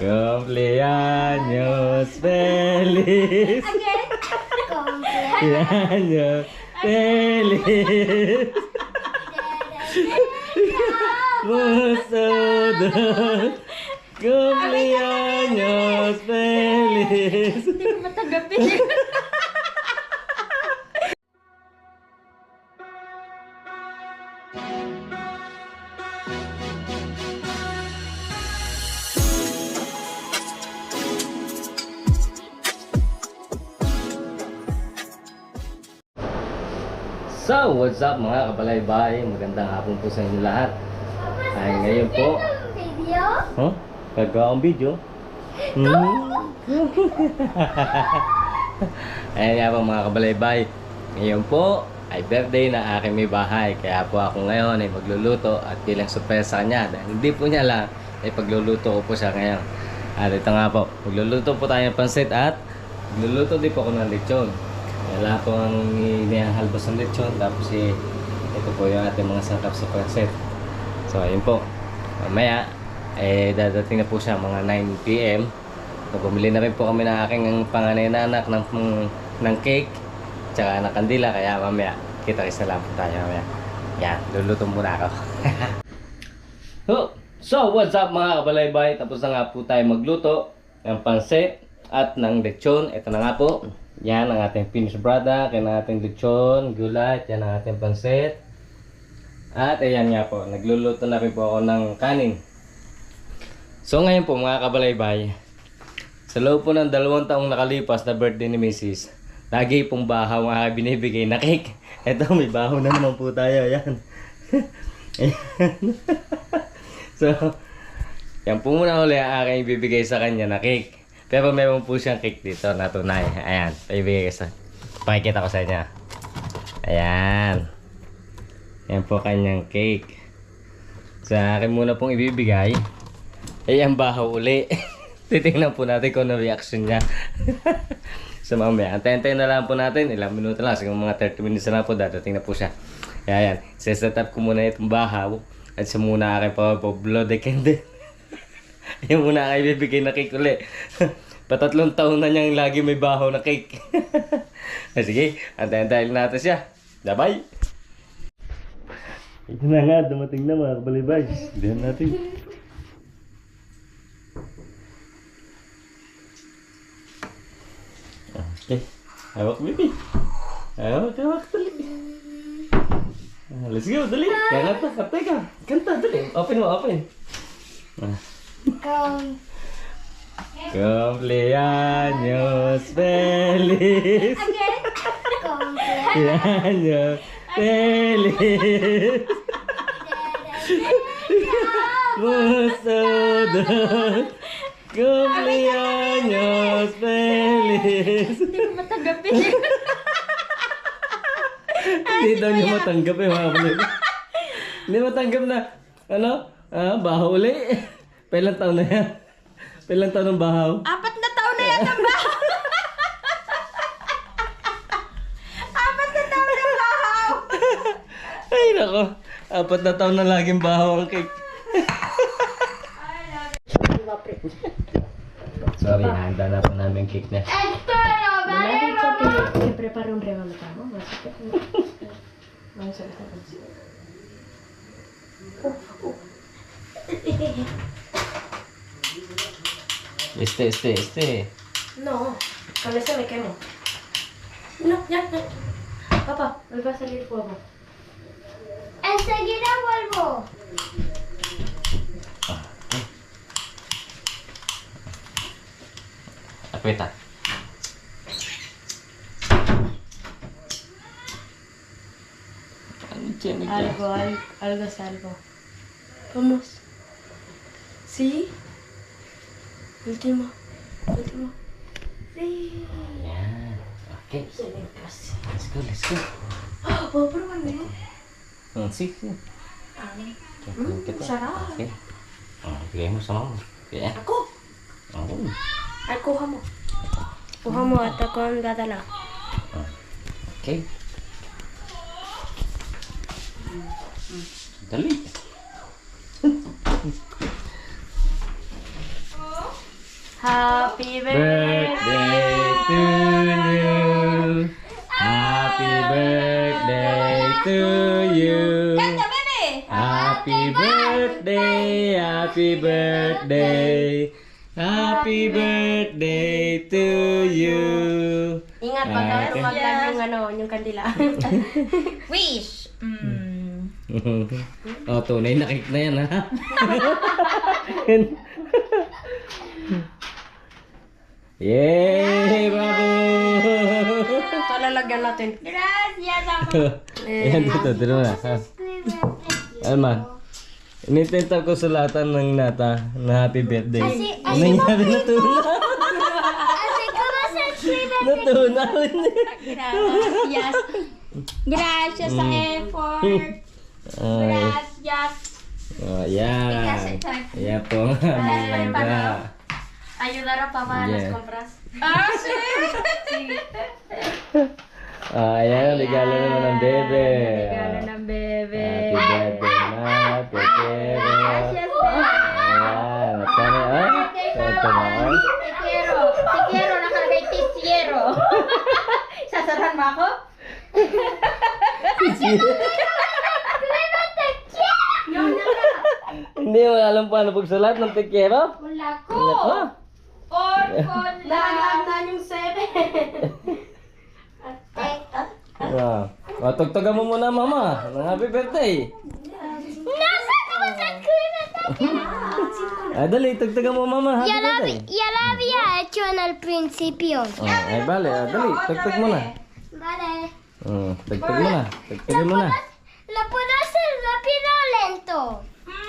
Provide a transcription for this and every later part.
Cumpleaños feliz. Again. Cumpleaños. Feliz. Musudo. Cumpleaños feliz. Hindi ko matanggapin. So, what's up mga kabalaybay? Magandang hapon po sa inyo lahat. Ay, ngayon po. Video? Huh? Gagawa ang video? Hmm? Ayan nga po mga kabalaybay. Ngayon po ay birthday na aking may bahay. Kaya po ako ngayon ay magluluto at bilang surprise sa kanya. Dahil hindi po niya alam ay pagluluto ko po siya ngayon. At ito nga po, magluluto po tayo ng pansit at magluluto din po ako ng lechon. Wala po ang inihahalbos ng lechon. Tapos eh, ito po yung ating mga sangkap sa pansit. So ayun po. Mamaya, eh dadating na po siya mga 9 p.m. So, bumili na rin po kami ng aking panganay na anak ng, ng cake tsaka ng kandila kaya mamaya kita kis na lang po tayo mamaya. Yan, luluto muna ako. so, what's up mga kabalaybay? Tapos na nga po tayo magluto ng pansit at ng lechon. Ito na nga po. Yan ang ating finished product. Yan ang ating lechon, gulay, yan ang ating pansit. At ayan nga po, nagluluto na rin po ako ng kanin. So ngayon po mga kabalaybay, sa loob po ng dalawang taong nakalipas na birthday ni Mrs. Lagi pong bahaw ang binibigay na cake. Ito, may bahaw na naman po tayo. Yan. Ayan. so, yan po muna uli ang aking ibibigay sa kanya na cake. Pero meron po siyang cake dito na tunay. Ayan, ibibigay ko sa... Pakikita ko sa inyo. Ayan. Yan po kanyang cake. Sa akin muna pong ibibigay. Ang bahaw uli. Titingnan po natin kung ano reaction niya. so mamaya, antayin na lang po natin. Ilang minuto lang. Siguro mga 30 minutes na lang po. Dadating na po siya. Kaya yan. Set up ko muna itong bahaw. At siya muna aking pa po blow the candle. Yung muna aking bibigay na cake uli. Patatlong taon na niyang lagi may bahaw na cake. Ah, Sige, antayin-antayin natin siya. Bye-bye! Ito na nga, dumating na mga kabalibay. Diyan natin. Okay. Hawak, baby. Hawak, hawak, dali. Ah, Let's go, dali. Kanta, kanta ka. Kanta, dali. Open mo, open. Ah. Cum- Cumpleaños feliz. Again. Cumpleaños. Feliz. Musudo. Cumpleaños feliz. Hindi ko. Hindi daw niya matanggap eh mga kapatid. Hindi matanggap na, ano, ah, bahaw uli. Pailang taon na yan. Pailang taon ng bahaw. Apat na taon na yan ang bahaw. Apat na taon na bahaw. Ay, nako. Apat na taon na laging bahaw ang cake. Sorry, handa na po namin cake na. Esto Nadie valemos. que, que prepare un regalo para que, vamos a dejar así. Este, este, este. No, con eso me quemo. No, ya, ya. Papá, me va a salir fuego. Enseguida vuelvo. Aprieta. Ano dyan? Algo, algo, algo es algo. Vamos. ¿Sí? Último. Último. Sí. Yan. Okay. Let's go, let's go. Ah, ¿Puedo probarme? Hmm, sige. Tingnan kita. sarap. Okay. Oh, bigay mo sa mama. Okay. Ako. Oh. Ay, kuha mo. Kuha mo at ako ang dadala. Okay. Dali. Happy birthday to you. Happy birthday to you. Happy birthday, happy birthday. Happy birthday to you. Ingat pag Ah, okay. okay. yung ano, yung kandila. Wish! Mm. oh, tunay na cake na yan, ha? Yay! Bravo! so, lalagyan natin. Gracias, ako. Ayan dito, dito na. Alma, inintenta ko sulatan ng nata na happy birthday. Ano nangyari na tuna? Natuna. Gracias. Gracias sa effort. Gracias. oh, ayan. Ayan po ganda. Ayudar a papá a Yeah. las compras. Ah, sí. Ah, ayan, regalo naman ng bebe. Regalo ng bebe. Happy birthday na, Tetero. Gracias, bebe. Ayan, magkano, ah? Ito na, ah. Te quiero. Te quiero. Nakalagay te quiero. Sasarahan mo ako? Hindi mo alam paano pagsulat ng tekero? Wala ko. Nako. Or con Lahat la. na yung seven. Ah. Oh, tugtugan mo muna mama ng happy birthday. Nasa naman sa Ah, dali, tugtugan mo mama happy birthday. Ya la había hecho en el principio. Oh, ay, bale, ah, dali, tugtug mo na. Vale. Mm, tugtug mo na. Tugtugan mo na. ¿Lo puedo hacer rápido o lento?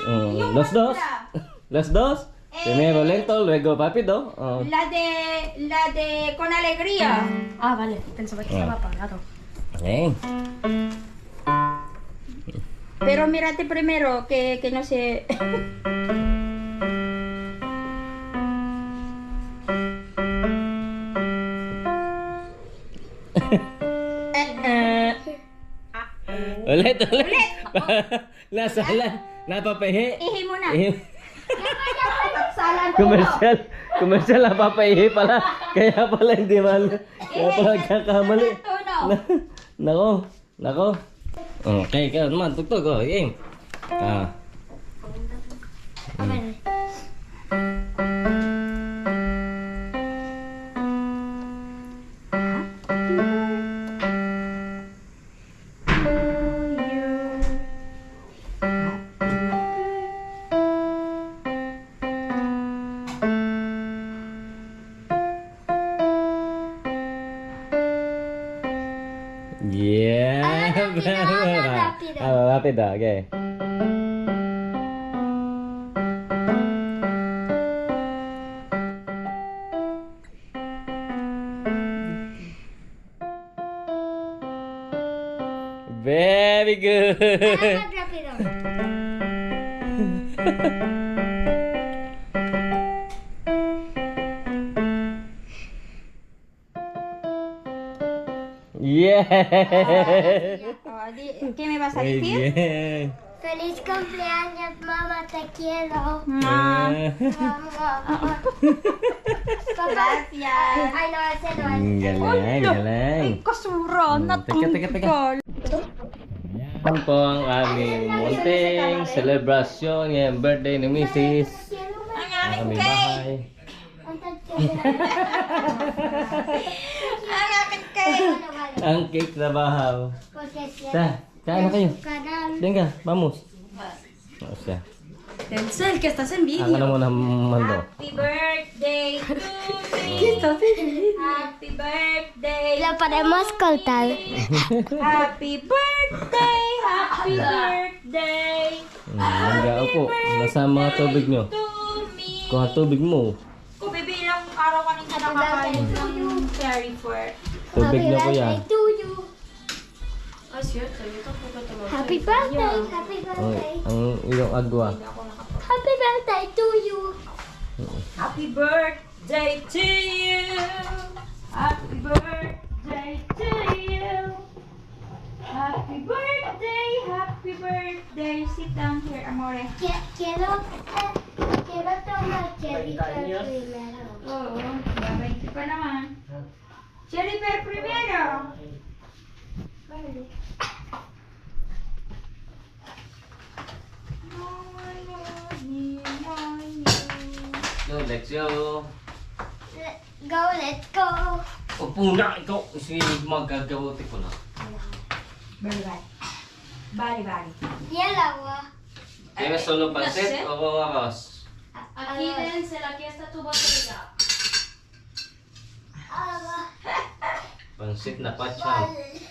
Mm, los dos. Los dos. Primero lento, luego rápido. La de, la de con alegría. Ah, vale. Pensaba que estaba apagado. Ayan. Pero mírate primero que, que no se... Ulit, ulit. Nasa, la, napapahi. Na. Eh, Commercial. Commercial napapaihi pala. Kaya pala hindi mal. Kaya pala nagkakamali. Na- Nako. Nako. Okay, kaya naman. Tugtog. Oh, game. Ah. Yeah. Very good. Yeah. Oh, ¿Qué me vas a Muy decir? bien. Feliz cumpleaños, mamá, te quiero. Ma. Papá. Gracias. Ay, no, ese no es. Teka, teka, teka. Yan po ang aming munting celebration ngayong birthday ni Mrs. Ang aming bahay. Ang aking cake. Ang cake na bahaw. Ta, kain na kayo. Venga, vamos. O sea, Tencel, que estás en ang vídeo. ano mo ng mando. Happy birthday to me. Happy birthday. Lo podemos cortar. Happy birthday. Happy birthday. Mm, Mangga po. Nasa mga tubig nyo. Kuha tubig mo. Kung bibilang araw ka nito nakakain ng fairy fort. Tubig na you. Ah. Happy birthday. Happy birthday. ang iyong agwa. Happy birthday to you. Happy birthday to you. Happy birthday to you. Happy birthday, happy birthday. Sit down here, amore. Qui- Quiero, quiero tomar cherry primero. Oo, babay pa naman. Cherry pear primero. Vale. Yo, let's go. Let- Go, let's go. Upo na ikaw. Sige, magagawote ko na. Bali, bali. Bali, bali. Yellow. Kaya solo Pansit? o arroz? Aquí dénsela, aquí está tu botella. Ah, Pansit na vale.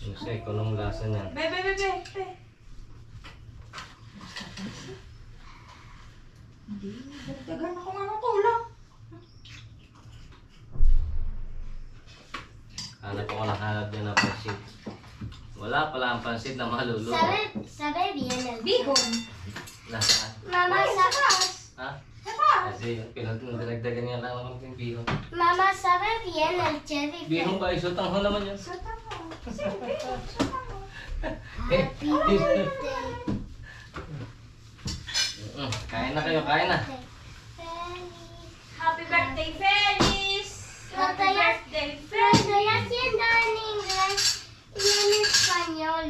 Yung sa ikonong lasa niyan. Be, be, be, be, be. Hindi, dagdagan ako nga ng kulang. Hanap ako ng hanap niya ng pansit. Wala pala ang pansit na maluluto. Sabe, sabe bien el Bihon. Nasaan? Mamá, sabe, Ha? Saka. Kasi pinagdagdagan niya lang naman yung bihon. mamá sabe bien el cherry. Bihon ba? Isutang ho naman yun. Sa tama. Sige, bihon. Sa tama. Happy birthday. Mm, Kain na kayo, kain na. Feliz. Happy birthday, Feliz! Happy birthday, Feliz! estoy haciendo en inglés y en español.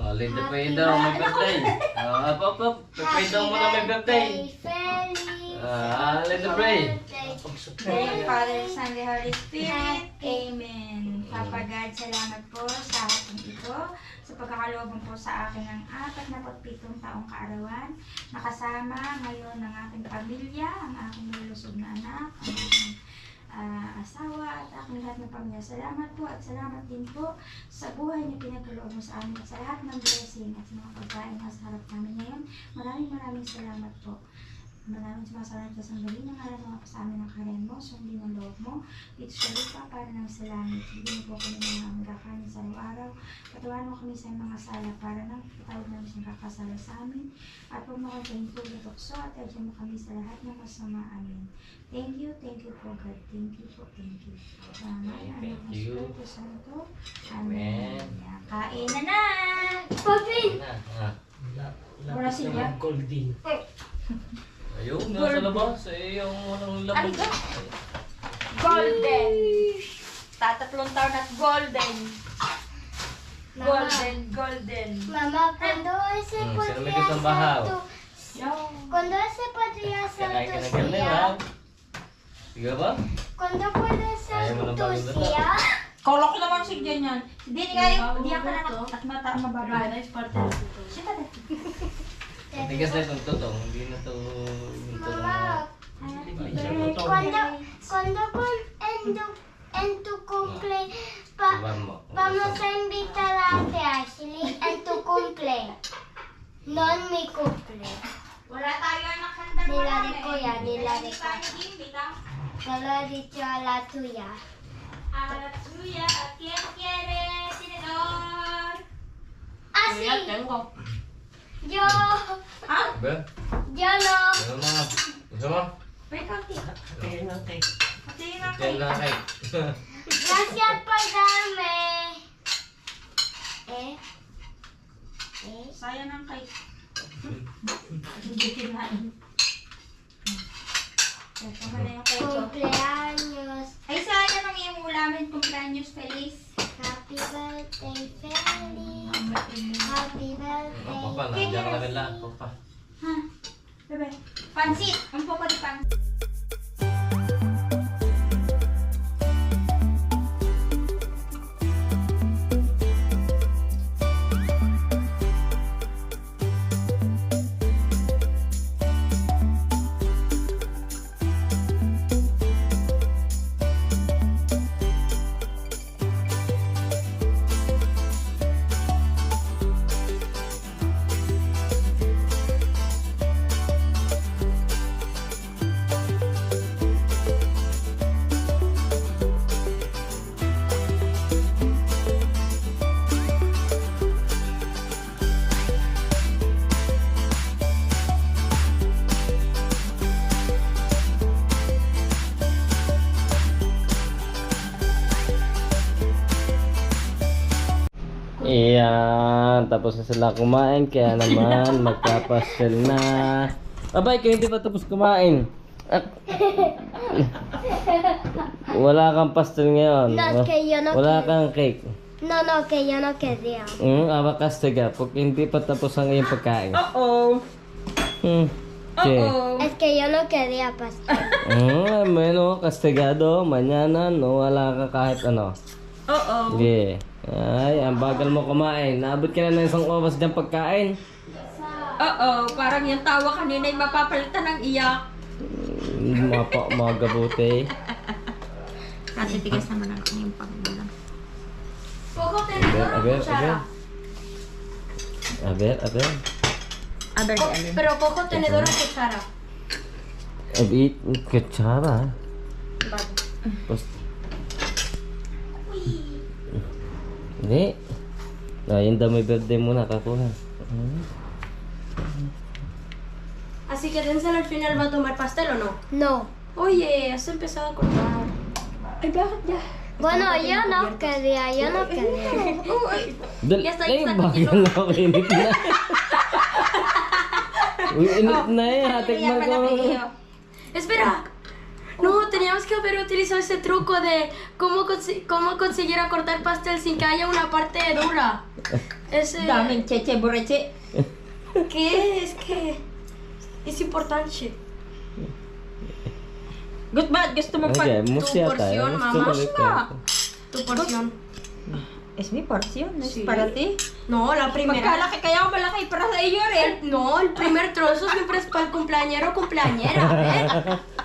Oh, Linda Pay daw, may birthday. Oh, up, up, up. Pay daw mo na may birthday. Ah, Linda birthday. Thank Father, Son, the Holy Spirit. Amen. Papa God, salamat po sa ating ito, sa pagkakalooban po sa akin ng apat na pagpitong taong kaarawan. Nakasama ngayon ng aking pamilya, ang aking nilusog na anak, ang aking ah, asawa at aking lahat ng pamilya. Salamat po at salamat din po sa buhay na pinagkaloob mo sa amin at sa lahat ng blessing at mga pagkain na sa harap namin ngayon. Maraming maraming salamat po. Maraming sumasalamat sa sandali ng ngalan mga sa amin ng karen mo, sundin ang loob mo, dito sa lupa para ng sa langit. Bigyan mo po kami ng mga aming kakanin sa araw-araw. Patawaran mo kami sa mga sala para nang patawag namin sa kakasala sa amin. At huwag mo kami kayong tulad tukso at adyan mo kami sa lahat ng masama amin. Thank you, thank you po God. Thank you po, thank you. Salamat, Thank you. Espiritu Santo. Amen. Amen. Kain na na! Na. Ah. Wala siya. Ayun, nasa labas. Eh, yung walang laman. Ariga. Golden! Tatatlong taon at golden! Golden, golden! Mamá, ¿cuándo ese Mm, podría sino may gustong bahaw? ser tu... ¿Cuándo ese podría ser Kakain ka tu ng ganun, ha? día? Sige ba? ¿Cuándo puede ser tu dala. día? Kala ko naman si ganyan. Hindi ni kayo, hindi ka na at mata ang mababa. Nice parte dito. Sita na. Matigas na itong totong. Hindi na to yung totong na... Mamá, cuando, cuando con, en, tu, en tu cumple pa- mo. vamos a invitar a Ashley en tu cumple. No en mi cumple. Wala tayo anak handa Nila de Kuya, nila de nag-imbita. Solo he dicho a la tuya. A la tuya, ¿a quién quiere? Tinedor. Así, tengo. Yo, Ha? Ba? yo no. Ano mo? Gusto mo? May kaunti. Pati na Yan kayo. lang kay. Gracias por darme. ¿Eh? ¿Eh? Sayang ng cake. Hindi kinain. Ito na yung oh. Cumpleaños. Ay, sayang ang iyong ulamin. Cumpleaños feliz. Happy birthday, Feliz. Happy birthday. Ako pa, nandiyan ka na rin lang. Ako pa. Ha? Bebe. Pansit. Ang po di pansit. Iyan, tapos na sila kumain, kaya naman magpapasel na. Abay, kayo hindi pa tapos kumain. Ah. Wala kang pastel ngayon. No, Wala kang cake. No, no, que yo no quería. Hmm, awa kastiga. Pag hindi pa tapos ang iyong pagkain. Uh-oh. Hmm. Okay. Uh-oh. Es que yo no quería pastel. Hmm, bueno, kastigado. Mañana, no, wala ka kahit ano. Uh-oh. Sige. Ay, ang bagal mo kumain. Naabot ka na ng isang oras dyan pagkain. Uh-oh. Parang yung tawa kanina ay mapapalitan ng iyak. Hmm, Mapa, magabuti. Natitigas naman ang kanyang pagbulang. Poco Aber, tenedor o aber, cuchara. aber. Aber, aber. Aber di alin. Pero poco tenedor o cuchara. Abit, kutsara. Bago. Bas... Hindi. Ah, yung dami birthday mo nakakuha. Hmm. Así que Denzel al final va a tomar pastel o no? No. Oye, has empezado a cortar. Ay, bakit ya? Bueno, yo no quería, yo no quería. Uy, Dal, Ya está, ay, ya está, bagal na ako, init na. Uy, init na eh, hatik mo ko. Espera. No, teníamos que haber utilizado ese truco de cómo, cómo conseguir acortar pastel sin que haya una parte dura. Ese... Daming cheche bureche. ¿Qué? Es que... Es importante. Gusto mo Okay, pag... musya tu porción, Gusto mamá. Tu porción. Es mi porción, no es Sí. para ti. No, la primera. Magkalaki kaya ako malaki para sa iyo rin. No, el primer trozo siempre es para el cumpleañero o cumpleañera.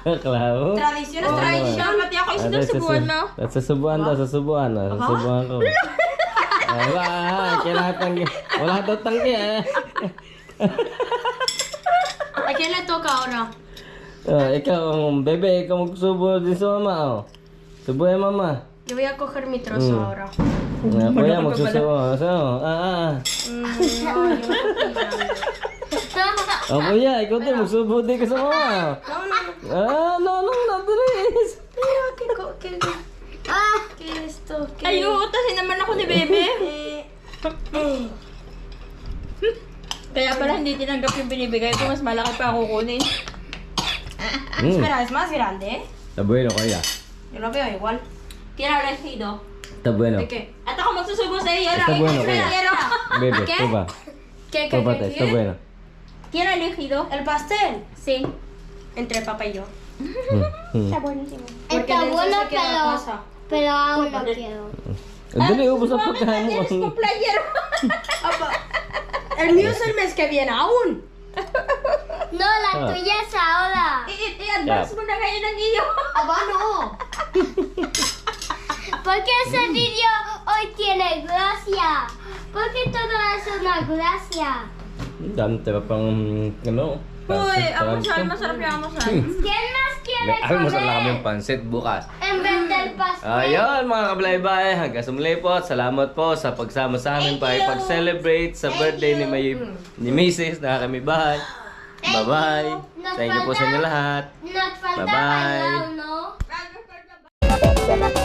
¿eh? Klaro. Tradición es Oo tradición. Siya, mati ako Ah, isinusubuan mo. At susubuan daw, susubuan daw. Susubuan ko. Ah, Wala, kailangan tanggi. Wala daw tanggi eh. ¿A quién le toca ahora? Oh, ikaw, bebe, ikaw magsubo din sa mama, oh. Subuhin mama. Yo voy a coger mi trozo Mm. ahora. Ah, kuya, magsusubo. So, ah, ah. Oh, kuya, ikaw din, magsubo din ka sa mama. No, no, no. Ah, no, no, no, bilis. ¿qué, co- qué, qué, qué esto? ¿Qué? Ay, uutasin naman ako ni Bebe. Kaya pala hindi tinanggap yung binibigay ko. Mas malaki pa ako kunin. Mm. Espera, es más grande, ¿eh? Está bueno, kuya. Yo lo veo igual. ¿Quién habrá elegido? Está bueno. ¿De qué? At ako magsusubo sa iyo. Está bueno, kuya. Quiero. Bebe, ¿Qué? prueba. ¿Qué, qué, Pruébate, qué, está qué? bueno. ¿Quién ha elegido? ¿El pastel? Sí. Entre papá y yo. Mm, mm. Porque Está bueno, se queda en pero, casa. pero aún no quiero. Eres cumpleañero. El mío es el mes que viene aún. No, la Ah. tuya es ahora. I- I-advance mo na ngayon ang iyo. Aba, no. Porque ese vídeo hoy tiene gracia. Porque todo es una gracia. Dami tayo pang, ano, Uy, almusal. pansit. Masarap yung almusal. ¿Quién más quiere May almusal na kami comer? pansit bukas. En vez del pastel. Ayun mga kablaybay, hanggang sa muli po. Salamat po sa pagsama sa amin pa pag-celebrate sa birthday ni may ni Mrs. na kami bahay. Bye-bye. Thank you po sa inyo lahat. Nos falta Bye-bye. bailar, ¿no? Bye.